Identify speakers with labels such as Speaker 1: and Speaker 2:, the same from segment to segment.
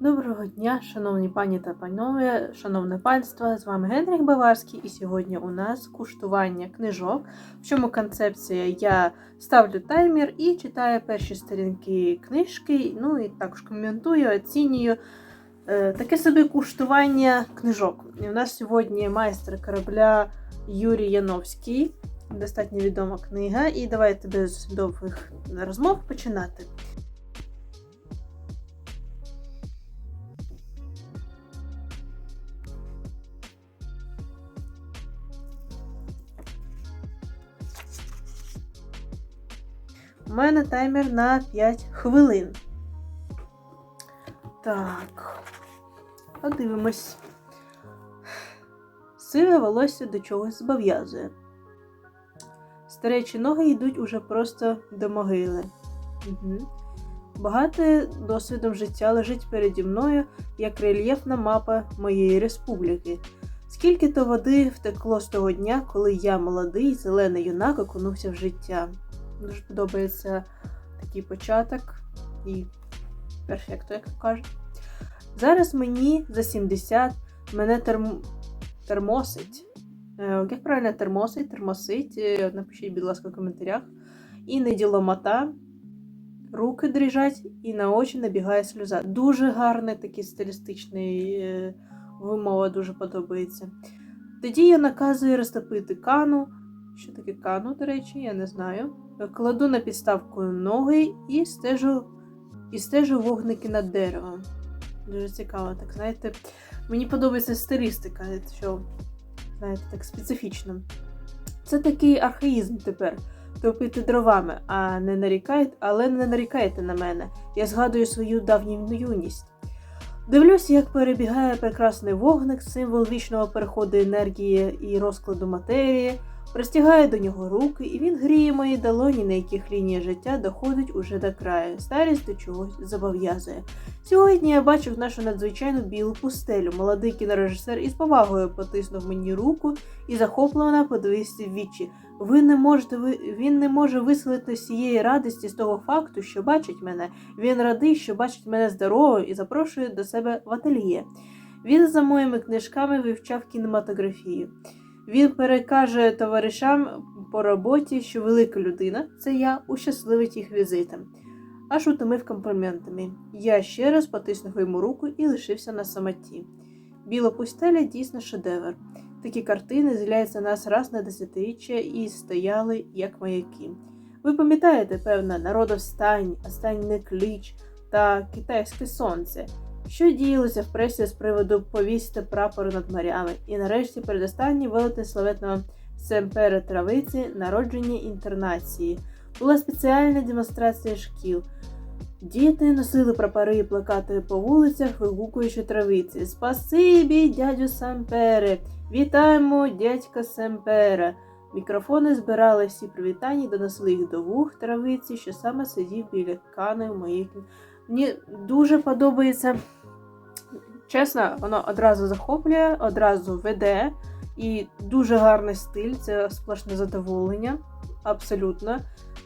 Speaker 1: Доброго дня, шановні пані та панове, шановне панство, з вами Генріх Баварський, і сьогодні у нас куштування книжок. В чому концепція? Я ставлю таймер і читаю перші сторінки книжки, ну і також коментую, оцінюю Е, таке собі куштування книжок. І у нас сьогодні майстер корабля Юрій Яновський, достатньо відома книга, і давайте без довгих розмов починати. Мене таймер на 5 хвилин. Так, подивимось. Сиве волосся до чогось зобов'язує. Старечі ноги йдуть уже просто до могили. Угу. Багате досвідом життя лежить переді мною як рельєфна мапа моєї республіки. Скільки то води втекло з того дня, коли я, молодий, зелений юнак, окунувся в життя. Дуже подобається такий початок і перфекто, як кажуть. Зараз мені за 70 мене терм... термосить. Е, Як правильно термосить, термосить, е, напишіть, будь ласка, в коментарях. І Іноді ломота, руки дрижать і на очі набігає сльоза. Дуже гарний такий стилістичний е, вимова, дуже подобається. Тоді я наказую розтопити кану. Що таке кану, до речі, я не знаю. Кладу на підставку ноги і стежу і стежу вогники над деревом. Дуже цікаво, так знаєте. Мені подобається стилістика, що, знаєте, так специфічно. Це такий архаїзм тепер. Топити дровами, а не нарікайте, але не нарікайте на мене. Я згадую свою давню юність. Дивлюся, як перебігає прекрасний вогник, символ вічного переходу енергії і розкладу матерії, простягаю до нього руки, і він гріє мої долоні, на яких лінія життя доходить уже до краю. Старість до чогось зобов'язує. Сьогодні я бачив нашу надзвичайну білу пустелю. Молодий кінорежисер із повагою потиснув мені руку і захоплено подивився в вічі. Ви не можете він не може виселити всієї радості з того факту, що бачить мене. Він радий, що бачить мене здоровою і запрошує до себе в ательє. Він за моїми книжками вивчав кінематографію. Він перекаже товаришам по роботі, що велика людина це я ущасливить їх візитом. Аж утомив компліментами. Я ще раз потиснув йому руку і лишився на самоті. Біла пустеля дійсно шедевр. Такі картини з'являються нас раз на десятиріччя і стояли як маяки. Ви пам'ятаєте, певно, народовстань, останній кліч та китайське сонце, що діялося в пресі з приводу повісити прапор над морями, і нарешті передостанній велетень славетного Семпера Травиці народження інтернації. Була спеціальна демонстрація шкіл. Діти носили прапори і плакати по вулицях, вигукуючи травиці. Спасибі, дядю Сампере! Вітаємо дядька Семпера! Мікрофони збирали всі привітання і донесли їх до вух травиці, що саме сидів біля кани в моїй. Мені дуже подобається. Чесно, воно одразу захоплює, одразу веде. І дуже гарний стиль, це сплошне задоволення. Абсолютно.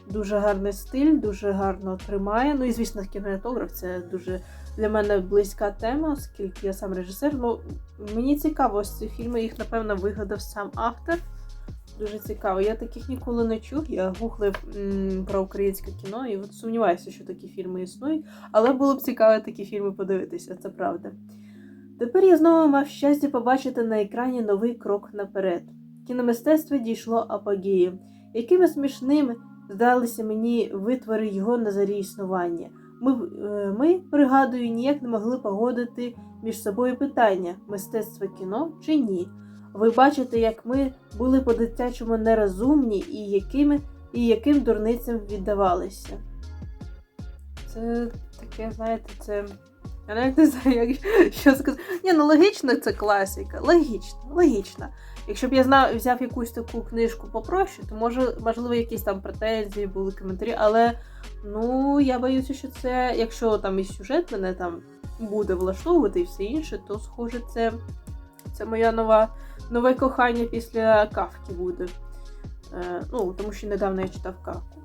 Speaker 1: Дуже гарний стиль, дуже гарно тримає. Ну і, звісно, кінематограф це дуже для мене близька тема, оскільки я сам режисер. Ну, мені цікаво, ось ці фільми, їх, напевно, вигадав сам автор. Дуже цікаво. Я таких ніколи не чув. Я гуглив про українське кіно і от сумніваюся, що такі фільми існують. Але було б цікаво такі фільми подивитися, це правда. Тепер я знову мав щастя побачити на екрані новий крок наперед. Кіномистецтво дійшло апогею. Якими смішними здалися мені витвори його на зарі існування. Ми, е, ми, пригадую, ніяк не могли погодити між собою питання мистецтво кіно чи ні. Ви бачите, як ми були по-дитячому нерозумні і якими, і яким дурницям віддавалися. Це таке, знаєте, це. Я навіть не знаю, як що сказати. Ні, ну логічно це класика. Логічно, логічно. Якщо б я знав, взяв якусь таку книжку попроще, то може, можливо, якісь там претензії були коментарі, але ну я боюся, що це, якщо там і сюжет мене там буде влаштовувати і все інше, то схоже, це це моя нова нове кохання після кавки буде. Е, ну, тому що недавно я читав кавку.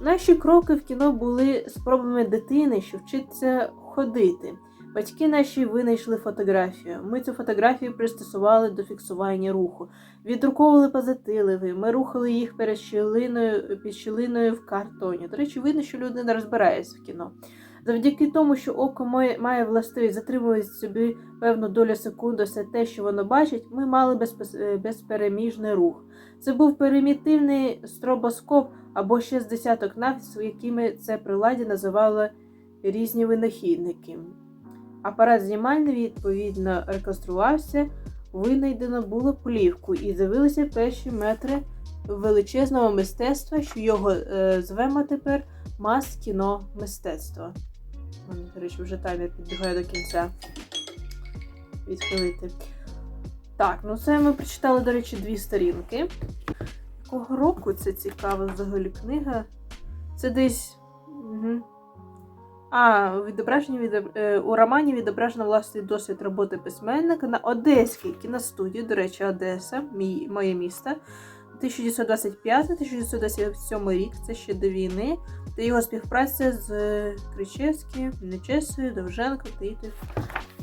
Speaker 1: Наші кроки в кіно були спробами дитини, що вчиться ходити. Батьки наші винайшли фотографію. Ми цю фотографію пристосували до фіксування руху. Віддруковували позитиви, ми рухали їх перед щілиною, під щілиною в картоні. До речі, видно, що людина розбирається в кіно. Завдяки тому, що око має, властивість затримувати собі певну долю секунди все те, що воно бачить, ми мали е, безпереміжний рух. Це був примітивний стробоскоп або ще з десяток навіс, якими це приладдя називали різні винахідники. Апарат знімальний відповідно реконструвався, винайдено було плівку і з'явилися перші метри величезного мистецтва, що його е, звемо тепер мас кіно мистецтва. Мене, До речі, вже таймер підбігає до кінця. Відхилити. Так, ну це ми прочитали, до речі, дві сторінки. Якого року це цікава взагалі книга? Це десь. Угу. А, відображення відоб... е, у романі відображено власний досвід роботи письменника на Одеській кіностудії, до речі, Одеса, мій, моє місто. 1925-1927 рік, це ще до війни, та його співпраця з Кричевським, Нечесою, Довженко та.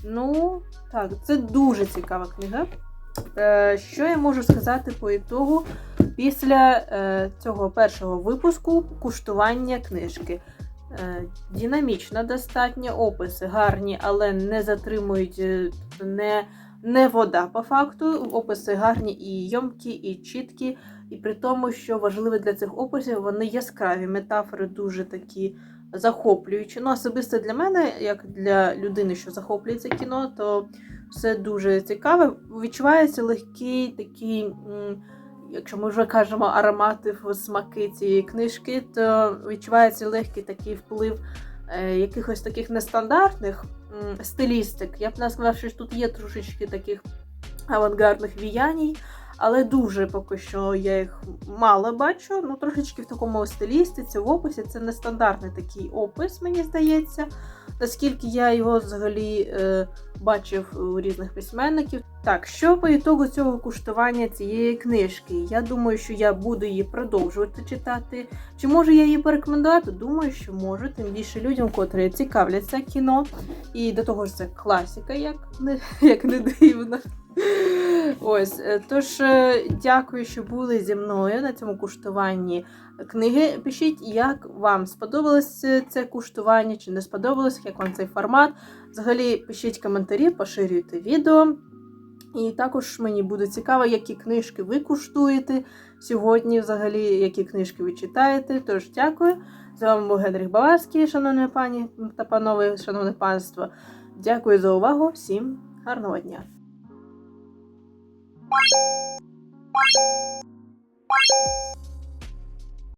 Speaker 1: Ну, так, це дуже цікава книга. Е, що я можу сказати по ітогу після е, цього першого випуску куштування книжки? Е, Динамічно достатньо, описи гарні, але не затримують е, не, не вода по факту. Описи гарні і йомкі, і чіткі. І при тому, що важливо для цих описів, вони яскраві, метафори дуже такі захоплюючі. Ну, особисто для мене, як для людини, що захоплюється кіно, то все дуже цікаве. Відчувається легкий такий. Якщо ми вже кажемо аромати в смаки цієї книжки, то відчувається легкий такий вплив е, якихось таких нестандартних стилістик. Я б не сказала, що тут є трошечки таких авангардних віяній, але дуже поки що я їх мало бачу. Ну, трошечки в такому стилістиці, в описі. Це нестандартний такий опис, мені здається. Наскільки я його взагалі е, бачив у різних письменників. Так, що по ітогу цього куштування цієї книжки? Я думаю, що я буду її продовжувати читати. Чи можу я її порекомендувати? Думаю, що можу, тим більше людям, котрі цікавляться кіно. І до того ж це класика, як не, як не дивно. Ось, е, тож е, дякую, що були зі мною на цьому куштуванні книги. Пишіть, як вам сподобалось е, це куштування, чи не сподобалось, як вам цей формат. Взагалі, пишіть коментарі, поширюйте відео. І також мені буде цікаво, які книжки ви куштуєте сьогодні, взагалі, які книжки ви читаєте. Тож дякую. З вами був Генріх Баварський, шановні пані та панове, шановне панство. Дякую за увагу. Всім гарного дня!